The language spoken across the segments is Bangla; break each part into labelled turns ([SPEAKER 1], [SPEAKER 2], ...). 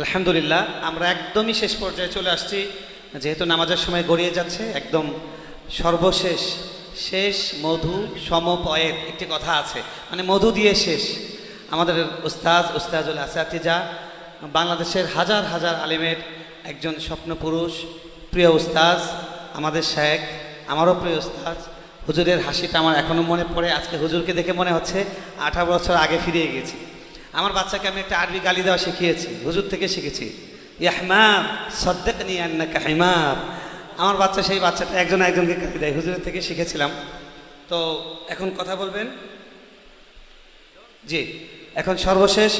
[SPEAKER 1] আলহামদুলিল্লাহ, আমরা একদমই শেষ পর্যায়ে চলে আসছি। যেহেতু নামাজের সময় গড়িয়ে যাচ্ছে, একদম সর্বশেষ, শেষ মধু সমপয়ের একটি কথা আছে। মানে মধু দিয়ে শেষ। আমাদের উস্তাজ উস্তাজুল আসাতিজা, বাংলাদেশের হাজার হাজার আলিমের একজন স্বপ্নপুরুষ প্রিয় উস্তাজ আমাদের শেখ, আমারও প্রিয় উস্তাজ হুজুরের হাসিটা আমার এখনও মনে পড়ে, আজকে হুজুরকে দেখে মনে হচ্ছে আঠারো বছর আগে ফিরিয়ে গেছি আমার বাচ্চাকে আমি একটা আরবি গালি দেওয়া শিখিয়েছি, হুজুর থেকে শিখেছি। ইয়াহমাম সদ্দেক নিয়ে হিমাম। আমার বাচ্চা, সেই বাচ্চাটা একজন একজনকে গালি দেয়, হুজুরের থেকে শিখেছিলাম। তো এখন কথা বলবেন? জি, এখন সর্বশেষ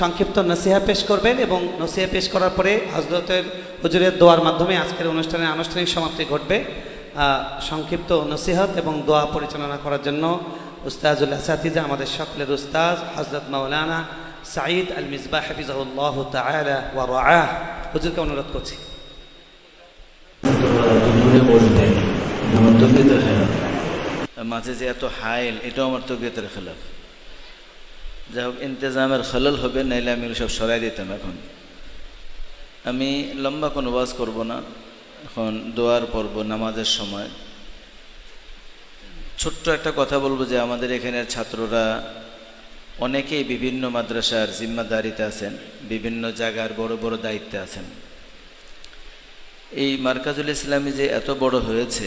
[SPEAKER 1] সংক্ষিপ্ত নসিহা পেশ করবেন এবং নসিহা পেশ করার পরে হজরতের হুজুরের দোয়ার মাধ্যমে আজকের অনুষ্ঠানের আনুষ্ঠানিক সমাপ্তি ঘটবে। সংক্ষিপ্ত নসিহত এবং দোয়া পরিচালনা করার জন্য উস্তাজুল আসাতিজা, আমাদের সকলের উস্তাজ হজরত মাওলানা সাঈদ আল মিসবাহ হাফিজাহুল্লাহ তাআলা হুজুরকে অনুরোধ করছি।
[SPEAKER 2] মাঝে যে এত হাইল, এটাও আমার তবিয়তের খেলাফ। যাই হোক, ইন্তজামের খলল হবে, নাইলে আমি সব সরাই দিতাম এখন। আমি লম্বা কোনো ওয়াজ করব না। এখন দোয়ার পর্ব নামাজের সময়। ছোট্ট একটা কথা বলব যে আমাদের এখানের ছাত্ররা অনেকেই বিভিন্ন মাদ্রাসার জিম্মাদারিতে আছেন, বিভিন্ন জায়গার বড় বড় দায়িত্বে আছেন। এই মার্কাজুল ইসলামী যে এত বড় হয়েছে,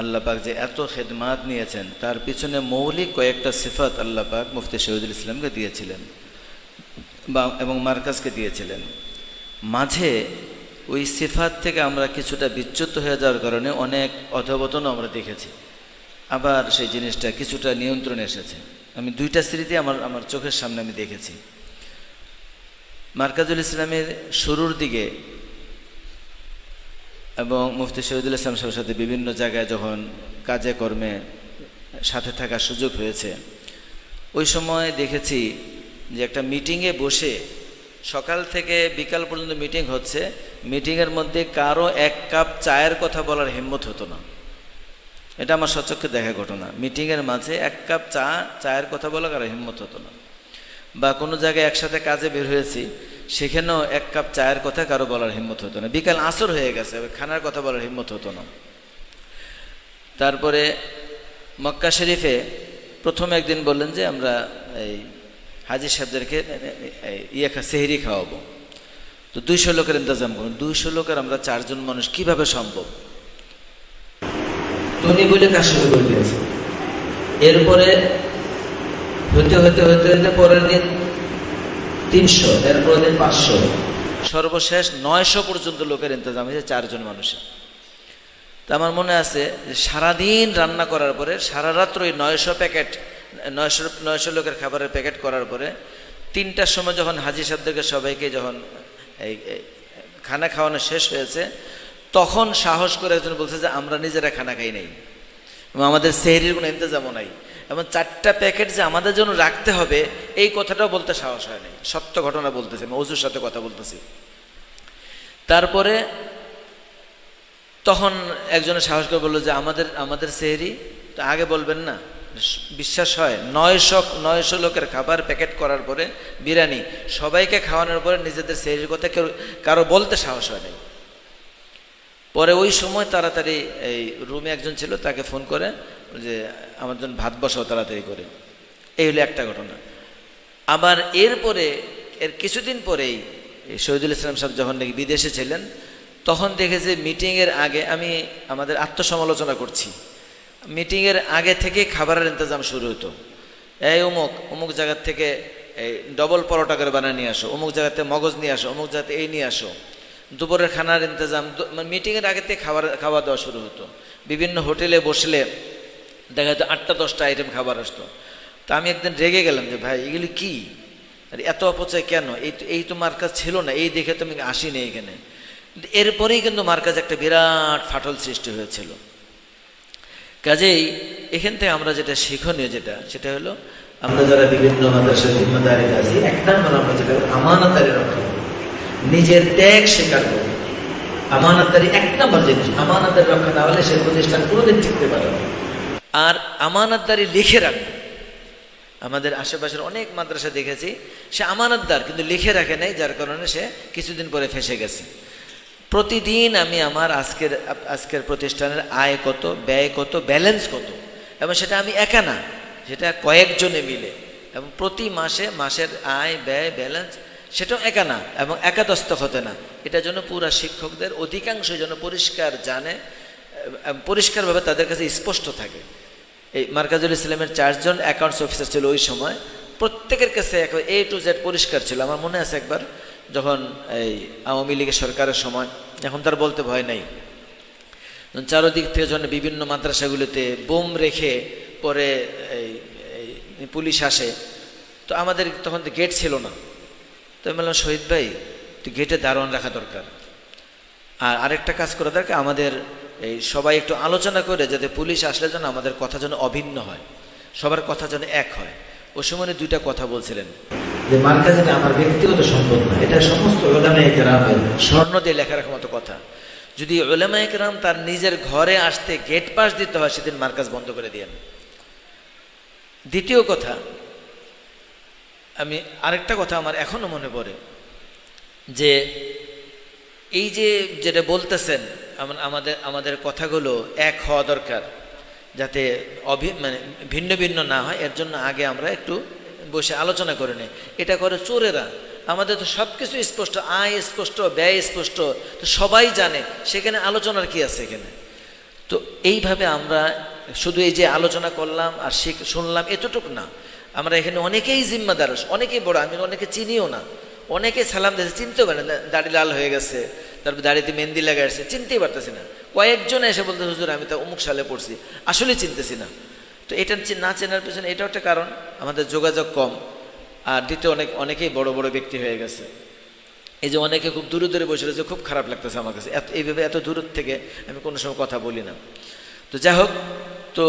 [SPEAKER 2] আল্লাহ পাক যে এত খেদমাত নিয়েছেন, তার পিছনে মৌলিক কয়েকটা সিফাত আল্লাহ পাক মুফতি শহীদুল ইসলামকে দিয়েছিলেন বা এবং মার্কাজকে দিয়েছিলেন। মাঝে ওই সিফাত থেকে আমরা কিছুটা বিচ্যুত হয়ে যাওয়ার কারণে অনেক অধবতনও আমরা দেখেছি। আবার সেই জিনিসটা কিছুটা নিয়ন্ত্রণে এসেছে। আমি দুইটা স্মৃতি আমার আমার চোখের সামনে আমি দেখেছি। মার্কাজুল ইসলামের শুরুর দিকে এবং মুফতি শহীদুল ইসলাম সাহেবের সাথে বিভিন্ন জায়গায় যখন কাজে, কর্মে সাথে থাকার সুযোগ হয়েছে, ওই সময় দেখেছি যে একটা মিটিংয়ে বসে সকাল থেকে বিকাল পর্যন্ত মিটিং হচ্ছে। মিটিংয়ের মধ্যে কারও এক কাপ চায়ের কথা বলার হিম্মত হতো না। এটা আমার সচক্ষে দেখা ঘটনা। মিটিংয়ের মাঝে এক কাপ চা, চায়ের কথা বলা কারও হিম্মত হতো না। বা কোনো জায়গায় একসাথে কাজে বের হয়েছি, সেখানেও এক কাপ চায়ের কথা কারও বলার হিম্মত হতো না। বিকাল আসর হয়ে গেছে খানার কথা বলার হিম্মত হতো না। তারপরে মক্কা শরীফে প্রথম একদিন বললেন যে, আমরা এই হাজি সাহেবদেরকে ইয়ে সেহরি খাওয়াবো। তো দুইশো লোকের ইন্তজাম করুন। দুইশো লোকের আমরা চারজন মানুষ কীভাবে সম্ভব? তুমি বলে কার সঙ্গে করে দিয়েছে। এরপরে হইতে হইতে হইতে হইতে পরের দিন তিনশো এরপর দিন পাঁচশো। সর্বশেষ নয়শো পর্যন্ত লোকের ইন্তজাম হয়েছে চারজন মানুষের। তা আমার মনে আছে যে সারাদিন রান্না করার পরে সারা রাত্র ওই নয়শো প্যাকেট নয়শো নয়শো লোকের খাবারের প্যাকেট করার পরে তিনটার সময় যখন হাজি সাহেবদেরকে সবাইকে যখন এই খানা খাওয়ানো শেষ হয়েছে, তখন সাহস করে একজন বলছে যে, আমরা নিজেরা খানা খাই নাই এবং আমাদের সেহরির কোনো ইন্তজামও নাই এবং চারটা প্যাকেট যে আমাদের জন্য রাখতে হবে, এই কথাটাও বলতে সাহস হয় নাই। সত্য ঘটনা বলতেছি, আমি অজুর সাথে কথা বলতেছি। তারপরে তখন একজনের সাহস করে বলল যে, আমাদের আমাদের সেহরি, তো আগে বলবেন না? বিশ্বাস হয়, নয়শো নয়শো লোকের খাবার প্যাকেট করার পরে বিরিয়ানি, সবাইকে খাওয়ানোর পরে নিজেদের সেহরির কথা কেউ, কারও বলতে সাহস হয় নাই। পরে ওই সময় তাড়াতাড়ি এই রুমে একজন ছিল, তাকে ফোন করে যে, আমার জন্য ভাত বসাও তাড়াতাড়ি করে। এই হলো একটা ঘটনা। আবার এরপরে, এর কিছুদিন পরেই শহীদুল ইসলাম সাহেব যখন নাকি বিদেশে ছিলেন, তখন দেখেছি মিটিংয়ের আগে আমি আমাদের আত্মসমালোচনা করছি। মিটিংয়ের আগে থেকে খাবারের ইন্তজাম শুরু হতো এই অমুক অমুক জায়গার থেকে এই ডবল পরোটা করে বানিয়ে নিয়ে আসো, অমুক জায়গাতে মগজ নিয়ে আসো, অমুক জায়গাতে এই নিয়ে আসো। দুপুরের খানার ইন্তজাম মানে মিটিংয়ের আগে থেকে খাবার, খাওয়া দাওয়া শুরু হতো বিভিন্ন হোটেলে বসলে দেখা যেত আটটা, দশটা আইটেম খাবার আসতো। তা আমি একদিন রেগে গেলাম যে, ভাই, এগুলি কি? আর, এত অপচয় কেন? এই এই তো মার্কাজ ছিল না, এই দেখে তো আমি আসিনি এখানে। এরপরেই কিন্তু মার্কাজ একটা বিরাট ফাটল সৃষ্টি হয়েছিল। কাজেই এখান থেকে আমরা যেটা শিক্ষণীয় যেটা সেটা হলো আমরা যারা বিভিন্ন মাদ্রাসা জিম্মাদারি আছি এক নম্বর আমরা যেটা আমানতারি রক্ষা নিজের ত্যাগ স্বীকার করব আমানতদারি এক নম্বর জিনিস আমানতের রক্ষা না হলে সে প্রতিষ্ঠান কোনোদিন টিকতে পারে আর আমানতদারি লিখে রাখবে আমাদের আশেপাশের অনেক মাদ্রাসা দেখেছি সে আমানতদার কিন্তু লিখে রাখে নাই যার কারণে সে কিছুদিন পরে ফেসে গেছে। প্রতিদিন আমি আমার আজকের আজকের প্রতিষ্ঠানের আয় কত, ব্যয় কত ব্যালেন্স কত, এবং সেটা আমি একা না, সেটা কয়েকজনে মিলে, এবং প্রতি মাসে মাসের আয়, ব্যয় ব্যালেন্স সেটাও একা না, এবং একাদস্ত হতে না এটার জন্য পুরা শিক্ষকদের অধিকাংশ যেন পরিষ্কার জানে পরিষ্কারভাবে তাদের কাছে স্পষ্ট থাকে। এই মার্কাজুল ইসলামের চারজন অ্যাকাউন্টস অফিসার ছিল ওই সময়, প্রত্যেকের কাছে এ টু জেড পরিষ্কার ছিল, আমার মনে আছে একবার যখন এই আওয়ামী লীগের সরকারের সময়, এখন তার বলতে ভয় নাই। চারোদিক থেকে যখন বিভিন্ন মাদ্রাসাগুলিতে বোম রেখে পরে এই পুলিশ আসে, তো আমাদের তখন তো গেট ছিল না। তো আমি বললাম, শহীদ ভাই, তুই গেটে দারোয়ান রাখা দরকার। আর আরেকটা কাজ করা দরকার, আমাদের এই সবাই একটু আলোচনা করে যাতে পুলিশ আসলে যেন আমাদের কথা যেন অভিন্ন হয়, সবার কথা যেন এক হয়। ও সময় দুইটা কথা বলছিলেন। যে মার্কাজ আমার ব্যক্তিগত সম্পদ না, এটা সমস্ত স্বর্ণ দিয়ে লেখা রাখার মতো কথা। যদি ওলামা একরাম তার নিজের ঘরে আসতে গেট পাস দিতে হয়, সেদিন মার্কাজ বন্ধ করে দিয়েন। দ্বিতীয় কথা, আমি আরেকটা কথা আমার এখনও মনে পড়ে, যে এই যে যেটা বলতেছেন আম- আমাদের আমাদের কথাগুলো এক হওয়া দরকার, যাতে অভি মানে ভিন্ন ভিন্ন না হয়, এর জন্য আগে আমরা একটু বসে আলোচনা করে নিই এটা করে চোরেরা। আমাদের তো সব কিছু স্পষ্ট, আয় স্পষ্ট, ব্যয় স্পষ্ট, তো সবাই জানে, সেখানে আলোচনার কি আছে এখানে? তো এইভাবে আমরা শুধু এই যে আলোচনা করলাম আর শিখ, শুনলাম, এতটুকু না। আমরা এখানে অনেকেই জিম্মাদার অনেকেই বড়, আমি অনেকে চিনিও না। অনেকে সালাম দিয়েছে, চিনতেও পারে না, দাড়ি লাল হয়ে গেছে, তারপর দাড়িতে মেহেন্দি লাগা আসছে, চিনতেই পারতেছি না। কয়েকজন এসে বলতে হুজুর, আমি তো অমুক সালে পড়ছি। আসলে চিনতেছি না। তো এটা না চেনার পেছনে এটাও একটা কারণ, আমাদের যোগাযোগ কম। আর দ্বিতীয়, অনেক অনেকেই বড় বড় ব্যক্তি হয়ে গেছে। এই যে অনেকে খুব দূরে দূরে বসে রয়েছে, খুব খারাপ লাগতেছে আমার কাছে। এত এইভাবে এত দূর থেকে আমি কোনো সময় কথা বলি না। তো যাই হোক, তো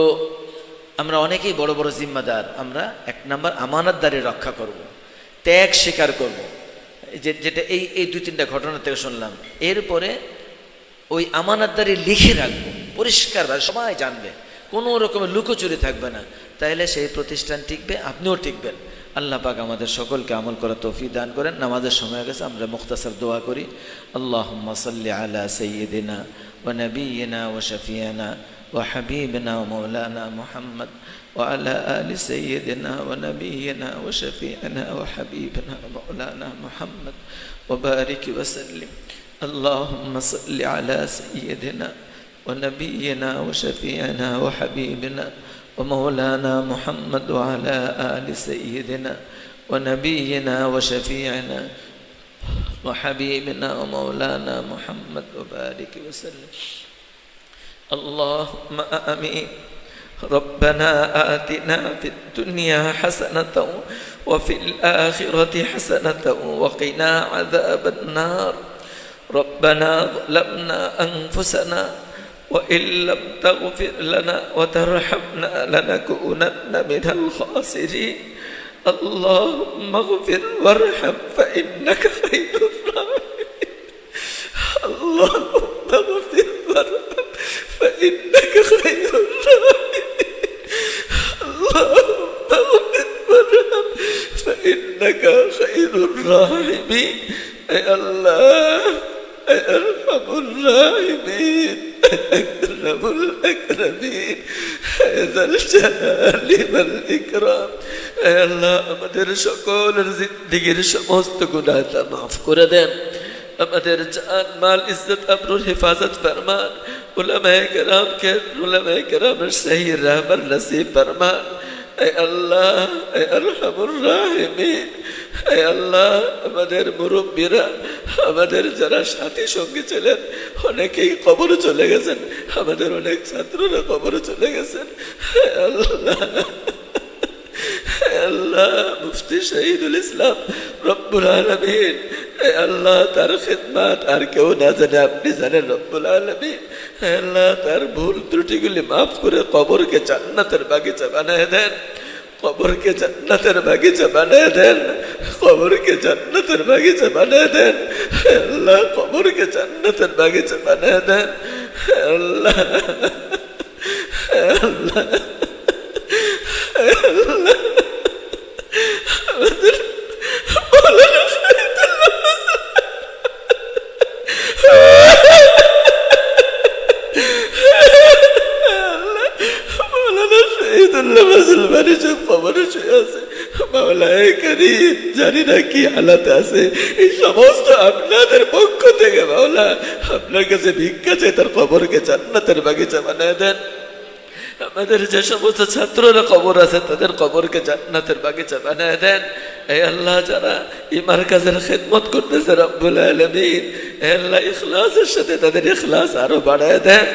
[SPEAKER 2] আমরা অনেকেই বড় বড় জিম্মাদার। আমরা এক নাম্বার আমানতদারি রক্ষা করব। ত্যাগ স্বীকার করব। যে যেটা এই এই দুই তিনটা ঘটনা থেকে শুনলাম। এরপরে ওই আমানতদারি লিখে রাখব। পরিষ্কারভাবে সবাই জানবে। কোনো রকমের লুকোচুরি থাকবে না তাহলে সেই প্রতিষ্ঠান টিকবে আপনিও টিকবেন আল্লাহ পাক আমাদের সকলকে আমল করা তৌফি দান করেন নামাজের সময় হয়ে গেছে আমরা মুখতাসার দোয়া করি আল্লাহ সাল্লি আলা সৈয়দিনা ও নবীনা ও শফিয়ানা ও হাবিবনা ও মৌলানা মোহাম্মদ وعلى آل سيدنا ونبينا وشفيعنا وحبيبنا مولانا محمد وبارك وسلم اللهم صل على سيدنا ونبينا وشفيعنا وحبيبنا ومولانا محمد وعلى آل سيدنا ونبينا وشفيعنا وحبيبنا ومولانا محمد وبارك وسلم. اللهم آمين. ربنا آتنا في الدنيا حسنة وفي الآخرة حسنة وقنا عذاب النار. ربنا ظلمنا أنفسنا وإن لم تغفر لنا وترحمنا لنكونن من الخاسرين. اللهم اغفر وارحم فإنك خير الراحمين. اللهم اغفر وارحم فإنك خير الراحمين. اللهم اغفر وارحم فإنك خير الراحمين. يا الله يا أرحم الراحمين. الأكرمين يا ذا الجلال والإكرام يا الله আমাদের সকলের জিন্দিগির সমস্ত গুণাটা মাফ করে দেন আমাদের জান মাল ইজ্জত আবরুর হেফাজত ফরমান উলামায়ে কেরামকে উলামায়ে কেরামের সহি রাহবার নসিব ফরমান এ আল্লাহ এ আরহামুর রাহিমিন এ আল্লাহ আমাদের মুরব্বীরা আমাদের যারা সাথী সঙ্গী ছিলেন অনেকেই কবরে চলে গেছেন আমাদের অনেক ছাত্ররা কবরে চলে গেছেন। আল্লাহ মুফতি ইসলাম রব্বুল আল্লাহ, তার খেদমাত আর কেউ না জানে, আপনি জানেন রব্বুল আল্লাহ, তার ভুল ত্রুটিগুলি মাফ করে কবরকে জান্নাতের বাগিচা বানায় দেন। কবরকে জান্নাতের বাগিচা বানায় দেন কবরকে জান্নাতের বাগিচা বানায় দেন আল্লাহ কবরকে জান্নাতের বাগিচা বানায় দেন আল্লাহ আল্লাহ মুসলমানের সব খবরে শুয়ে আছে। মাওলায় করিম জানি না কি হালাতে আছে। এই সমস্ত আপনাদের পক্ষ থেকে মাওলা, আপনার কাছে ভিক্ষা চাই, তার খবরকে জান্নাতের বাগিচা বানায় দেন। আমাদের যে সমস্ত ছাত্ররা কবর আছে, তাদের কবরকে জান্নাতের বাগিচা বানিয়ে দেন। এই আল্লাহ, যারা ইমার কাজের খেদমত করতেছে রব্বুল আলমিন আল্লাহ ইখলাসের সাথে তাদের ইখলাস আরও বাড়ায় দেন।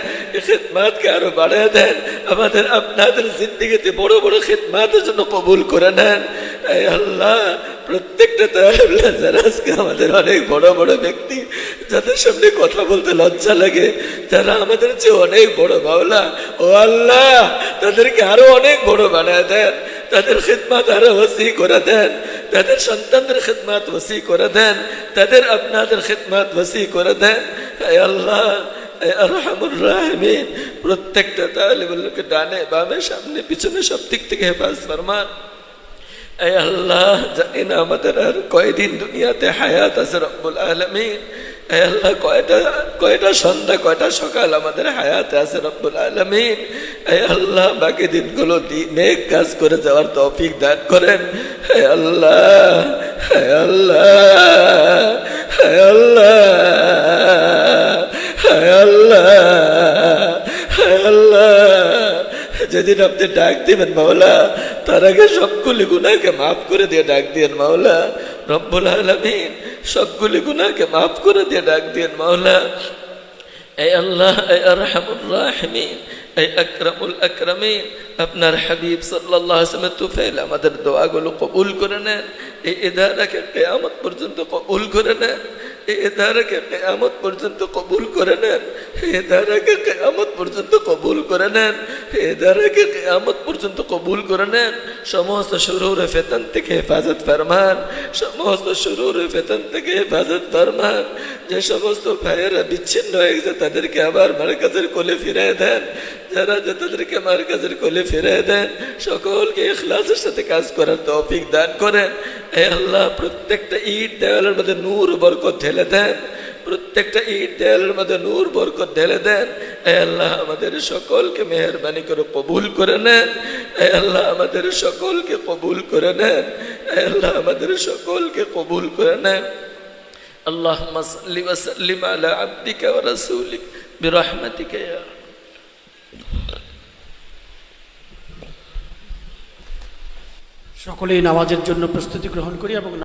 [SPEAKER 2] খেদমাতকে আরও বাড়ায় দেন। আমাদের আপনাদের জিন্দিগিতে বড় বড় খেদমাতের জন্য কবুল করে নেন। আল্লাহ, প্রত্যেকটা আজকে আমাদের অনেক বড় বড় ব্যক্তি, যাদের সামনে কথা বলতে লজ্জা লাগে, যারা আমাদের চেয়ে অনেক বড় বাউলা ও আল্লাহ, তাদেরকে আরও অনেক বড় বানায় দেন। তাদের খিদমাত আরও ওসি করে দেন। তাদের সন্তানদের খিদমাত ওসি করে দেন। তাদের আপনাদের খিদমাত ওসি করে দেন। আল্লাহ রাহিমিন। প্রত্যেকটা তালিবুল্লোকে ডানে বামে সামনে পিছনে সব দিক থেকে হেফাজ ফরমান। এই আল্লাহ, জানি না আমাদের আর কয়দিন দুনিয়াতে হায়াত আছে রব্বুল আলমিন। এই আল্লাহ, কয়টা কয়টা সন্ধ্যা, কয়টা সকাল আমাদের হায়াতে আছে রব্বুল আলমিন। এই আল্লাহ, বাকি দিনগুলো নেক কাজ করে যাওয়ার তৌফিক দান করেন। হে আল্লাহ হে আল্লাহ হে আল্লাহ। আল্লাহ যেদিন আপনি ডাক দিবেন মাওলা, তার আগে সবগুলি গুনাহকে মাফ করে দিয়ে ডাক দিয়েন মাওলা। রব্বুল আলমিন সবগুলি গুনাহকে মাফ করে দিয়ে ডাক দিয়েন মাওলা। এই আল্লাহ এই আরহামুর রাহিমিন এই আকরামুল আকরামিন। আপনার হাবিব ওয়াসাল্লামের তুফাইল আমাদের দোয়াগুলো কবুল করে নেন। এই ইদারাকে কিয়ামত পর্যন্ত কবুল করে নেন। কিয়ামত পর্যন্ত কবুল করে নেন। এই ইদারাকে কিয়ামত পর্যন্ত কবুল করে নেন। এই ইদারাকে কিয়ামত পর্যন্ত কবুল করে নেন। সমস্ত শুরুর ফেতন থেকে হেফাজত ফরমান। সমস্ত শুরুর ফেতন থেকে হেফাজত ফরমান। যে সমস্ত ভাইয়েরা বিচ্ছিন্ন হয়ে গেছে, তাদেরকে আবার মার্কাজের কোলে ফিরে দেন। যারা যে তাদেরকে মার্কাজের কোলে ফিরে দেন, সকলকে ইখলাসের সাথে কাজ করার তৌফিক দান করেন। এ আল্লাহ, প্রত্যেকটা ইট দেওয়ালের মধ্যে নূর বরকত ঢেলে ঢেলে দেন, প্রত্যেকটা ইট দেয়ালের মধ্যে নূর বরক ঢেলে দেন। আল্লাহ, আমাদের সকলকে মেহরবানি করে কবুল করে নেন। আল্লাহ, আমাদের সকলকে কবুল করে নেন। আল্লাহ, আমাদের সকলকে কবুল করে নেন। আল্লাহ সাল্লিম আলা আব্দিকা বিরহমাতিকা
[SPEAKER 3] সকলেই নামাজের জন্য প্রস্তুতি গ্রহণ করি এবং